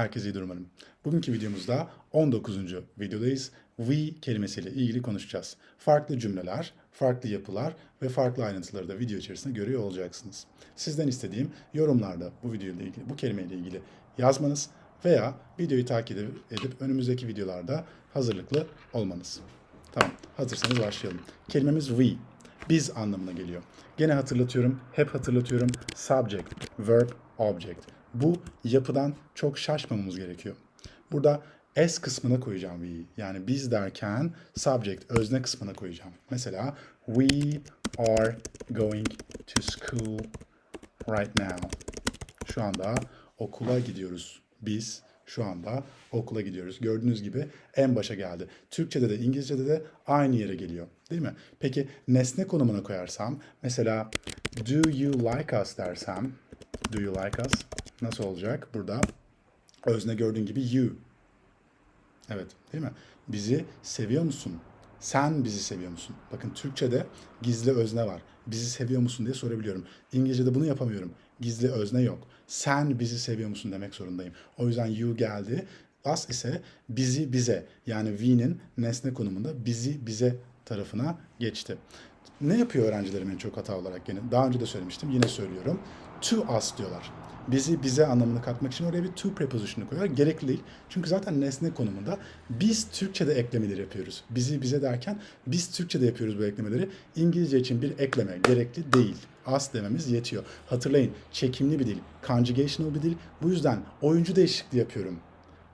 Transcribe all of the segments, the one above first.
Herkese iyi umarım. Bugünkü videomuzda 19. videodayız. We kelimesiyle ilgili konuşacağız. Farklı cümleler, farklı yapılar ve farklı ayrıntıları da video içerisinde görüyor olacaksınız. Sizden istediğim yorumlarda bu videoyla ilgili, bu kelimeyle ilgili yazmanız veya videoyu takip edip önümüzdeki videolarda hazırlıklı olmanız. Tamam, hazırsanız başlayalım. Kelimemiz we. Biz anlamına geliyor. Gene hatırlatıyorum, hep hatırlatıyorum. Subject, verb, object. Bu yapıdan çok şaşmamamız gerekiyor. Burada S kısmına koyacağım we'yi. Yani biz derken subject, özne kısmına koyacağım. Mesela we are going to school right now. Şu anda okula gidiyoruz. Biz şu anda okula gidiyoruz. Gördüğünüz gibi en başa geldi. Türkçede de İngilizce'de de aynı yere geliyor. Değil mi? Peki nesne konumuna koyarsam mesela do you like us dersem do you like us nasıl olacak? Burada özne gördüğün gibi you. Evet değil mi? Bizi seviyor musun? Sen bizi seviyor musun? Bakın Türkçe'de gizli özne var. Bizi seviyor musun diye sorabiliyorum. İngilizce'de bunu yapamıyorum. Gizli özne yok. Sen bizi seviyor musun demek zorundayım. O yüzden you geldi. Us ise bizi bize yani we'nin nesne konumunda bizi bize tarafına geçti. Ne yapıyor öğrencilerim en çok hata olarak gene? Daha önce de söylemiştim yine söylüyorum. To us diyorlar. Bizi bize anlamını katmak için oraya bir to preposition'ı koyuyorlar. Gerekli değil. Çünkü zaten nesne konumunda biz Türkçe'de eklemeleri yapıyoruz. Bizi bize derken biz Türkçe'de yapıyoruz bu eklemeleri. İngilizce için bir ekleme gerekli değil. As dememiz yetiyor. Hatırlayın çekimli bir dil, conjugational bir dil. Bu yüzden oyuncu değişikliği yapıyorum.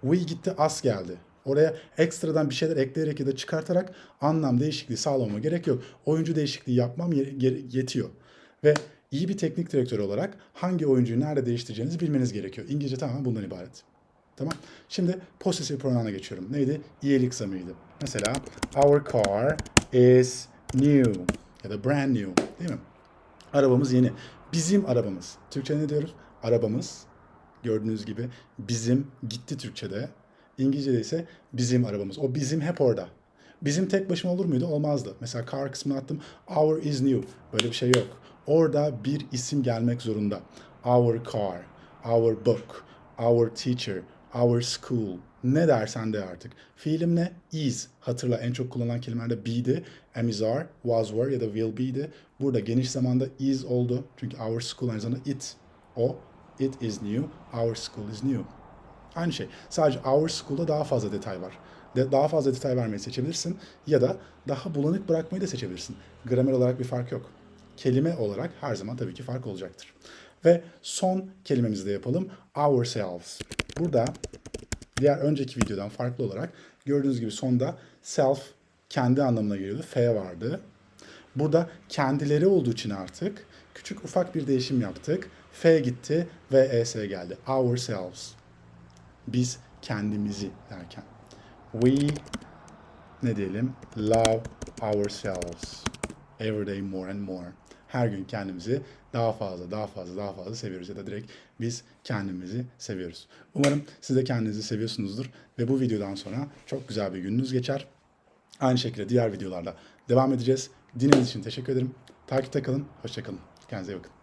We gitti, as geldi. Oraya ekstradan bir şeyler ekleyerek ya da çıkartarak anlam değişikliği sağlamama gerek yok. Oyuncu değişikliği yapmam yetiyor. Ve iyi bir teknik direktör olarak hangi oyuncuyu nerede değiştireceğinizi bilmeniz gerekiyor. İngilizce tamamen bundan ibaret. Tamam. Şimdi possessive pronouns'a geçiyorum. Neydi? İyilik zamıydı. Mesela our car is new ya da brand new değil mi? Arabamız yeni. Bizim arabamız. Türkçe ne diyoruz? Arabamız. Gördüğünüz gibi bizim gitti Türkçe'de. İngilizce'de ise bizim arabamız. O bizim hep orada. Bizim tek başıma olur muydu? Olmazdı. Mesela car kısmına attım. Our is new. Böyle bir şey yok. Orada bir isim gelmek zorunda. Our car, our book, our teacher, our school. Ne dersen de artık. Fiilim ne? Is. Hatırla en çok kullanılan kelimelerde be'di. Am is are, was were ya da will be'di. Burada geniş zamanda is oldu. Çünkü our school aynı zamanda it. O. It is new. Our school is new. Aynı şey. Sadece our school'da daha fazla detay var. De, daha fazla detay vermeyi seçebilirsin ya da daha bulanık bırakmayı da seçebilirsin. Gramer olarak bir fark yok. Kelime olarak her zaman tabii ki fark olacaktır. Ve son kelimemizi de yapalım. Ourselves. Burada diğer önceki videodan farklı olarak gördüğünüz gibi sonda self kendi anlamına geliyordu. F vardı. Burada kendileri olduğu için artık küçük ufak bir değişim yaptık. F gitti ve ES geldi. Ourselves. Biz kendimizi derken. We ne diyelim? Love ourselves. Every day more and more. Her gün kendimizi daha fazla, daha fazla, daha fazla seviyoruz ya da direkt biz kendimizi seviyoruz. Umarım siz de kendinizi seviyorsunuzdur ve bu videodan sonra çok güzel bir gününüz geçer. Aynı şekilde diğer videolarda devam edeceğiz. Dinlediğiniz için teşekkür ederim. Takipte kalın, hoşçakalın. Kendinize iyi bakın.